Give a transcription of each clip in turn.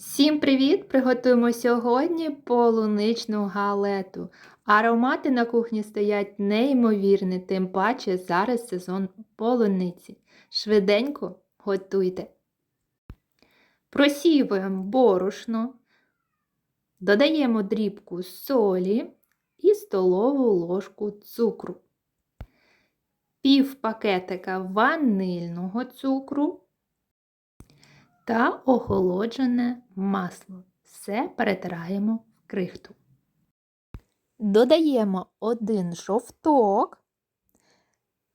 Всім привіт! Приготуємо сьогодні полуничну галету. Аромати на кухні стоять неймовірні, тим паче зараз сезон полуниці. Швиденько готуйте. Просіюємо борошно, додаємо дрібку солі і столову ложку цукру, пів пакетика ванильного цукру та охолоджене масло. Все перетираємо в крихту. Додаємо один жовток,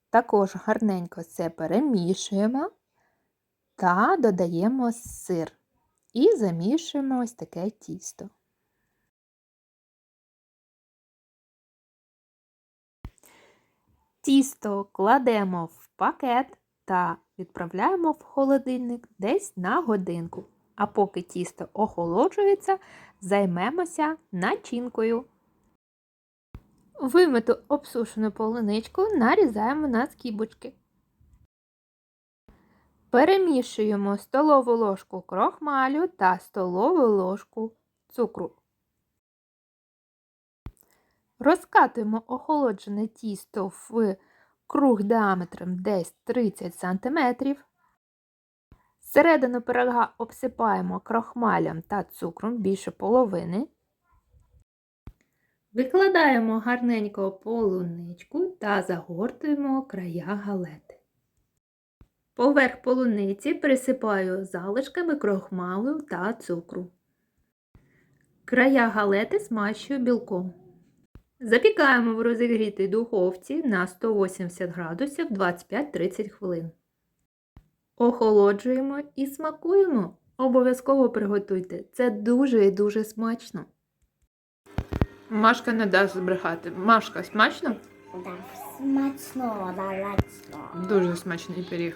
також гарненько це перемішуємо та додаємо сир і замішуємо ось таке тісто. Тісто кладемо в пакет та відправляємо в холодильник десь на годинку. А поки тісто охолоджується, займемося начинкою. Вимиту обсушену полуничку нарізаємо на скибочки. Перемішуємо столову ложку крохмалю та столову ложку цукру. Розкатуємо охолоджене тісто в круг діаметром десь 30 см. Середину пирога обсипаємо крохмалем та цукром більше половини. Викладаємо гарненько полуничку та загортуємо края галети. Поверх полуниці присипаю залишками крохмалу та цукру. Края галети смащую білком. Запікаємо в розігрітій духовці на 180 градусів 25-30 хвилин. Охолоджуємо і смакуємо. Обов'язково приготуйте. Це дуже і дуже смачно. Машка не дасть збрехати. Машка, смачно? Да, смачно, балачно. Дуже смачний пиріг.